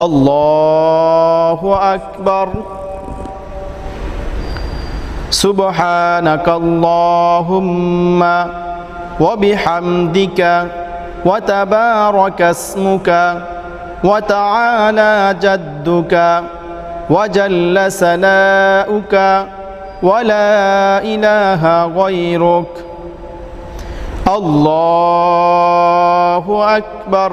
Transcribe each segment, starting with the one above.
الله أكبر. سبحانك اللهم وبحمدك وتبارك اسمك وتعالى جدك وجل سناؤك ولا إله غيرك. الله أكبر.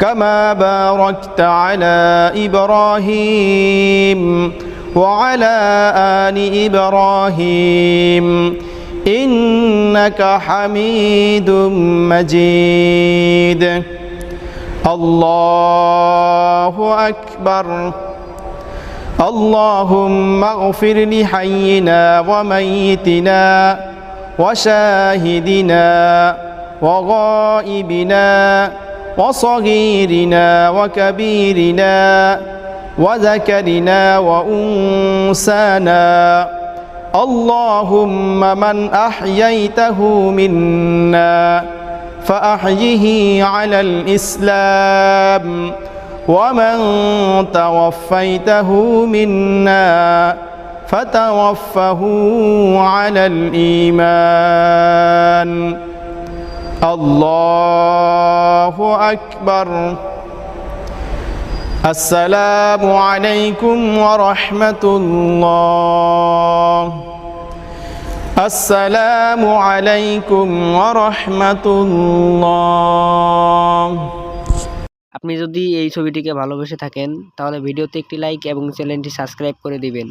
كما باركت على إبراهيم وعلى آل إبراهيم إنك حميد مجيد. الله أكبر. اللهم اغفر لحينا وميتنا وشاهدنا وغائبنا وصغيرنا وكبيرنا وذكرنا وأنسانا اللهم من أحييته منا فأحيه على الإسلام ومن توفيته منا فتوفه على الإيمان. الله আকবর আসসালামু আলাইকুম ওরহমতুল্লাহ আসসালামু আলাইকুম ওরহমতুল্লাহ আপনি যদি এই ছবিটিকে ভালোবেসে থাকেন, তাহলে ভিডিওতে একটি লাইক এবং চ্যানেলটি সাবস্ক্রাইব করে দিবেন।